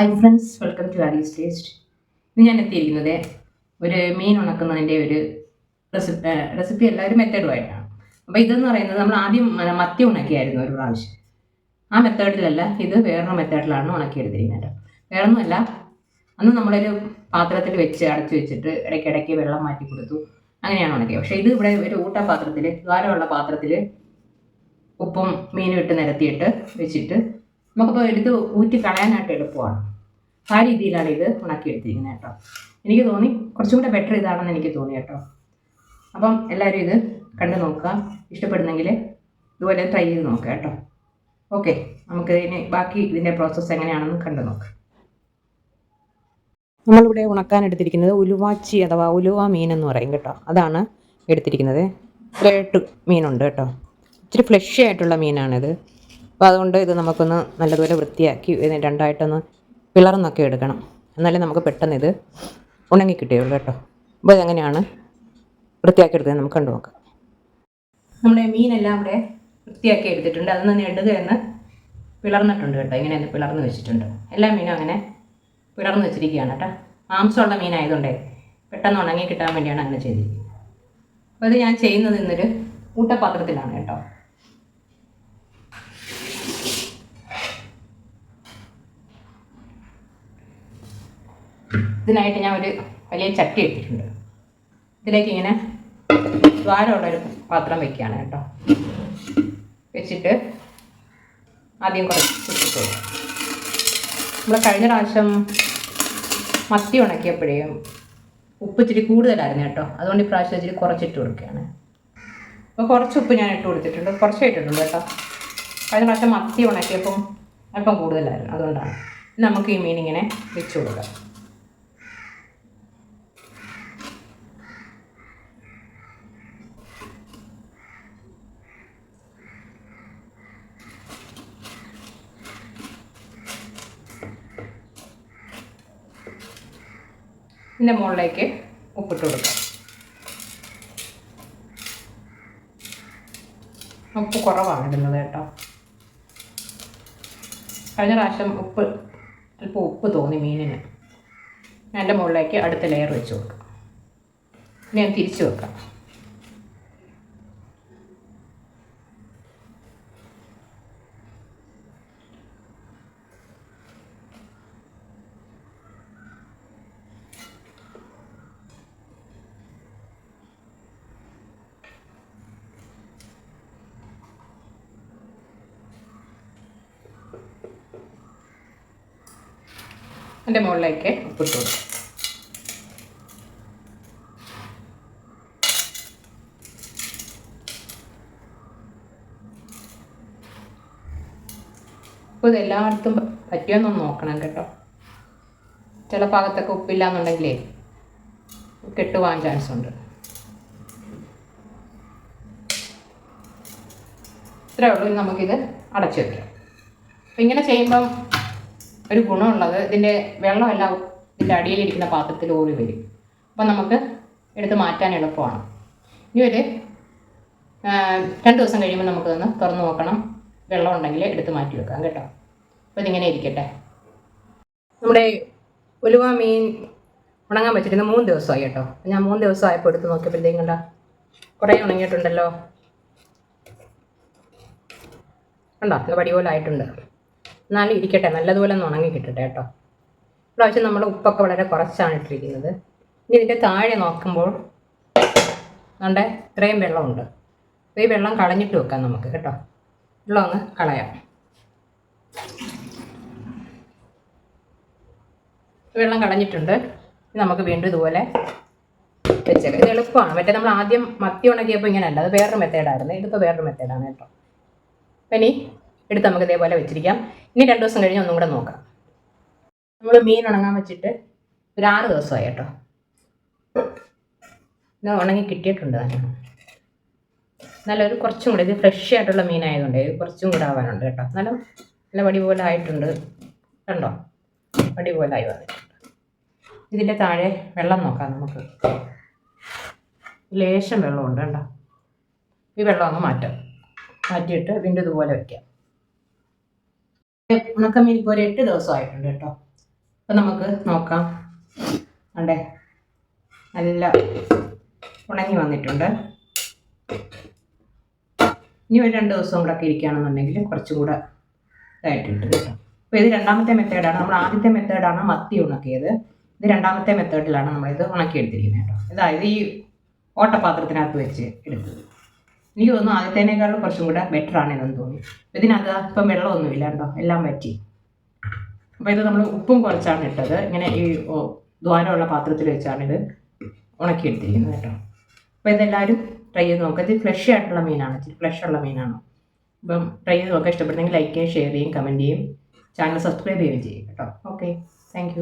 Hi friends welcome to Aaris taste ഇന്ന് ഞാൻ എത്തിയിരിക്കുന്നത് ഒരു മീൻ ഉണക്കുന്നതിന്റെ ഒരു റെസിപ്പി റെസിപ്പി അല്ല ഒരു മെത്തേഡുമായിട്ടാണ് അപ്പോൾ ഇതെന്ന് പറയുന്നത് നമ്മൾ ആദ്യം മത്തി ഉണക്കിയായിരുന്നു ഒരു പ്രാവശ്യം. ആ മെത്തേഡിലല്ല ഇത് വേറൊരു മെത്തേഡിലാണ് ഉണക്കിയെടുത്തിരിക്കുന്നത്. വേറൊന്നുമല്ല അന്ന് നമ്മളൊരു പാത്രത്തിൽ വെച്ച് അടച്ചു വെച്ചിട്ട് ഇടയ്ക്കിടയ്ക്ക് വെള്ളം മാറ്റി കൊടുത്തു. അങ്ങനെയാണ് ഉണക്കിയത്. പക്ഷേ ഇത് ഇവിടെ ഒരു ഊട്ട പാത്രത്തിൽ ദ്വാരമുള്ള പാത്രത്തിൽ ഉപ്പും മീനും ഇട്ട് നിരത്തിയിട്ട് വെച്ചിട്ട് നമുക്കിപ്പോൾ എടുത്ത് ഊറ്റി കളയാനായിട്ട് എളുപ്പമാണ്. ആ രീതിയിലാണ് ഇത് ഉണക്കിയെടുത്തിരിക്കുന്നത് കേട്ടോ. എനിക്ക് തോന്നി കുറച്ചും കൂടെ ബെറ്റർ ഇതാണെന്ന് എനിക്ക് തോന്നി കേട്ടോ. അപ്പം എല്ലാവരും ഇത് കണ്ടു നോക്കുക. ഇഷ്ടപ്പെടുന്നെങ്കിൽ ഇതുപോലെ ട്രൈ ചെയ്ത് നോക്കുക കേട്ടോ. ഓക്കെ നമുക്ക് ഇനി ബാക്കി ഇതിന്റെ പ്രോസസ്സ് എങ്ങനെയാണെന്ന് കണ്ടു നോക്കാം. നമ്മളിവിടെ ഉണക്കാൻ എടുത്തിരിക്കുന്നത് ഉലുവാച്ചി അഥവാ ഉലുവ മീൻ എന്ന് പറയും കേട്ടോ. അതാണ് എടുത്തിരിക്കുന്നത്. ഇത്രയായിട്ട് മീനുണ്ട് കേട്ടോ. ഇച്ചിരി ഫ്ലഷി ആയിട്ടുള്ള മീനാണിത്. അപ്പോൾ അതുകൊണ്ട് ഇത് നമുക്കൊന്ന് നല്ലതുപോലെ വൃത്തിയാക്കി ഇതിനെ രണ്ടായിട്ടൊന്ന് പിളർന്നൊക്കെ എടുക്കണം. എന്നാലേ നമുക്ക് പെട്ടെന്ന് ഇത് ഉണങ്ങി കിട്ടിയുള്ളൂ കേട്ടോ. അപ്പോൾ ഇതെങ്ങനെയാണ് വൃത്തിയാക്കി എടുക്കുന്നത് നമുക്ക് കണ്ടു നോക്കാം. നമ്മുടെ മീനെല്ലാം ഇവിടെ വൃത്തിയാക്കി എടുത്തിട്ടുണ്ട്. അതിൽ നിന്ന് നെടുക എന്ന് പിളർന്നിട്ടുണ്ട് കേട്ടോ. ഇങ്ങനെ പിളർന്ന് വെച്ചിട്ടുണ്ട്. എല്ലാ മീനും അങ്ങനെ പിളർന്ന് വെച്ചിരിക്കുകയാണ് കേട്ടോ. മാംസമുള്ള മീനായതുകൊണ്ടേ പെട്ടെന്ന് ഉണങ്ങി കിട്ടാൻ വേണ്ടിയാണ് അങ്ങനെ ചെയ്തിരിക്കുന്നത്. അപ്പോൾ ഇത് ഞാൻ ചെയ്യുന്നത് ഇന്നൊരു ഊട്ടപാത്രത്തിലാണ് കേട്ടോ. ഇതിനായിട്ട് ഞാൻ ഒരു വലിയ ചട്ടി എടുത്തിട്ടുണ്ട് ഇതിലേക്ക് ഇങ്ങനെ ദ്വാരമുള്ളൊരു പാത്രം വെക്കുകയാണ് കേട്ടോ. വെച്ചിട്ട് ആദ്യം കുറച്ച് നമ്മൾ കഴിഞ്ഞ പ്രാവശ്യം മത്തി ഉണക്കിയപ്പോഴേയും ഉപ്പ് ഇച്ചിരി കൂടുതലായിരുന്നു കേട്ടോ. അതുകൊണ്ട് ഇപ്രാവശ്യം ഇച്ചിരി കുറച്ചിട്ട് കൊടുക്കുകയാണ്. അപ്പോൾ കുറച്ച് ഉപ്പ് ഞാൻ ഇട്ട് കൊടുത്തിട്ടുണ്ട്. കുറച്ചേ ഇട്ടിട്ടുണ്ട് കേട്ടോ. കഴിഞ്ഞ പ്രാവശ്യം മത്തി ഉണക്കിയപ്പം അല്പം കൂടുതലായിരുന്നു. അതുകൊണ്ടാണ്. നമുക്ക് ഈ മീനിങ്ങനെ വെച്ച് കൊടുക്കാം. ഇതിന്റെ മുകളിലേക്ക് ഉപ്പിട്ട് കൊടുക്കാം. ഉപ്പ് കുറവാണ് ഇടുന്നത് കേട്ടോ. കഴിഞ്ഞ പ്രാവശ്യം ഉപ്പ് അല്പം ഉപ്പ് തോന്നി മീനിന്. എന്റെ മുകളിലേക്ക് അടുത്ത ലെയർ വെച്ച് കൊടുക്കാം. ഞാൻ തിരിച്ച് വെക്കാം. എന്റെ മുകളിലേക്ക്. ഉപ്പിട്ട്. കൊടുക്കാം അപ്പോൾ ഇതെല്ലായിടത്തും നോക്കണം കേട്ടോ. ചില ഭാഗത്തൊക്കെ ഉപ്പില്ല എന്നുണ്ടെങ്കിലേ കെട്ടുപോകാൻ ചാൻസ് ഉണ്ട്. ഇത്രേ ഉള്ളൂ. നമുക്കിത് അടച്ചു വെക്കാം. ഇങ്ങനെ ചെയ്യുമ്പം ഒരു ഗുണമുള്ളത്. ഇതിന്റെ വെള്ളമെല്ലാം ഇതിന്റെ അടിയിലിരിക്കുന്ന പാത്രത്തിൽ ഓടി വരും. അപ്പം നമുക്ക് എടുത്ത് മാറ്റാൻ എളുപ്പമാണ്. ഇനി ഒരു രണ്ട് ദിവസം കഴിയുമ്പോൾ നമുക്കതൊന്ന് തുറന്നു നോക്കണം. വെള്ളം ഉണ്ടെങ്കിൽ എടുത്ത് മാറ്റി വെക്കാം കേട്ടോ. അപ്പോൾ ഇതിങ്ങനെ ഇരിക്കട്ടെ. നമ്മുടെ ഉലുവ മീൻ ഉണങ്ങാൻ വെച്ചിരുന്ന മൂന്ന് ദിവസമായി കേട്ടോ. ഞാൻ മൂന്ന് ദിവസമായപ്പോൾ എടുത്ത് നോക്കിയപ്പോഴത്തേക്കും കണ്ട കുറേ ഉണങ്ങിയിട്ടുണ്ടല്ലോ. കണ്ടോ? ഇത് പടി പോലെ ആയിട്ടുണ്ട്. എന്നാലും ഇരിക്കട്ടെ നല്ലതുപോലെ ഒന്ന് ഉണങ്ങി കിട്ടട്ടെ കേട്ടോ. പ്രാവശ്യം നമ്മൾ ഉപ്പൊക്കെ വളരെ കുറച്ചാണ് ഇട്ടിരിക്കുന്നത്. ഇനി ഇതിന്റെ താഴെ നോക്കുമ്പോൾ നമ്മുടെ ഇത്രയും വെള്ളമുണ്ട്. അപ്പോൾ ഈ വെള്ളം കളഞ്ഞിട്ട് വെക്കാം നമുക്ക് കേട്ടോ. വെള്ളം ഒന്ന് കളയാം. വെള്ളം കളഞ്ഞിട്ടുണ്ട്. നമുക്ക് വീണ്ടും ഇതുപോലെ വെച്ചേക്കാം. ഇത് എളുപ്പമാണ്. മറ്റേ നമ്മൾ ആദ്യം മത്തി ഉണക്കിയപ്പോൾ ഇങ്ങനെയല്ല അത് വേറൊരു മെത്തേഡായിരുന്നു ഇതിപ്പോൾ വേറൊരു മെത്തേഡാണ് കേട്ടോ. ഇനി എടുത്ത് നമുക്ക് ഇതേപോലെ വെച്ചിരിക്കാം. ഇനി രണ്ട് ദിവസം കഴിഞ്ഞ് ഒന്നും കൂടെ നോക്കാം. നമ്മൾ മീൻ ഉണങ്ങാൻ വെച്ചിട്ട് ഒരു ആറ് ദിവസമായി കേട്ടോ. ഇത് ഉണങ്ങി കിട്ടിയിട്ടുണ്ട് തന്നെ നല്ല ഒരു കുറച്ചും കൂടെ ഇത് ഫ്രഷ് ആയിട്ടുള്ള മീനായതുകൊണ്ട് ഇത് കുറച്ചും കൂടെ ആവാനുണ്ട് കേട്ടോ. നല്ല നല്ല വടി പോലെ ആയിട്ടുണ്ട്. കണ്ടോ? വടി പോലെ ആയി വന്നിട്ടുണ്ട്. ഇതിന്റെ താഴെ വെള്ളം നോക്കാം നമുക്ക്. ലേശം വെള്ളമുണ്ട് കണ്ടോ ഈ വെള്ളം അങ്ങ് മാറ്റാം. മാറ്റിയിട്ട് വീണ്ടും ഇതുപോലെ വെക്കാം. ഉണക്കമീൻ ഇപ്പോൾ ഒരു എട്ട് ദിവസമായിട്ടുണ്ട് കേട്ടോ. അപ്പം നമുക്ക് നോക്കാം. അണ്ടേ നല്ല ഉണങ്ങി വന്നിട്ടുണ്ട്. ഇനി ഒരു രണ്ട് ദിവസം കൂടെ ഒക്കെ ഇരിക്കുകയാണെന്നുണ്ടെങ്കിൽ കുറച്ചും കൂടെ ഇതായിട്ടുണ്ട് കിട്ടും. അപ്പോൾ ഇത് രണ്ടാമത്തെ മെത്തേഡാണ് നമ്മൾ ആദ്യത്തെ മെത്തേഡാണ് മത്തി ഉണക്കിയത്. ഇത് രണ്ടാമത്തെ മെത്തേഡിലാണ് നമ്മളിത് ഉണക്കിയെടുത്തിരിക്കുന്നത് കേട്ടോ. അതായത് ഈ ഓട്ടപാത്രത്തിനകത്ത് വെച്ച് എടുത്തത്. എനിക്ക് തോന്നുന്നു ആദ്യത്തേനേക്കാളും കുറച്ചും കൂടെ ബെറ്റർ ആണ് ഇതെന്ന് തോന്നുന്നു ഇതിനകത്ത് ഇപ്പം വെള്ളമൊന്നുമില്ല കേട്ടോ എല്ലാം പറ്റി അപ്പോൾ ഇത് നമ്മൾ ഉപ്പും കുറച്ചാണ് ഇട്ടത്. ഇങ്ങനെ ഈ ദ്വാരമുള്ള പാത്രത്തിൽ വെച്ചാണ് ഇത് ഉണക്കിയെടുത്തിരിക്കുന്നത് കേട്ടോ. അപ്പോൾ ഇതെല്ലാവരും ട്രൈ ചെയ്ത് നോക്കുക ഇത് ഫ്രഷ് ആയിട്ടുള്ള മീനാണ് ഇച്ചിരി ഫ്രഷ് ഉള്ള മീനാണ്. അപ്പം ട്രൈ ചെയ്ത് നോക്കുക ഇഷ്ടപ്പെടുന്നെങ്കിൽ ലൈക്ക് ചെയ്യുക ഷെയർ ചെയ്യും കമന്റ് ചെയ്യും. ചാനൽ സബ്സ്ക്രൈബ് ചെയ്യുകയും ചെയ്യും കേട്ടോ. Okay thank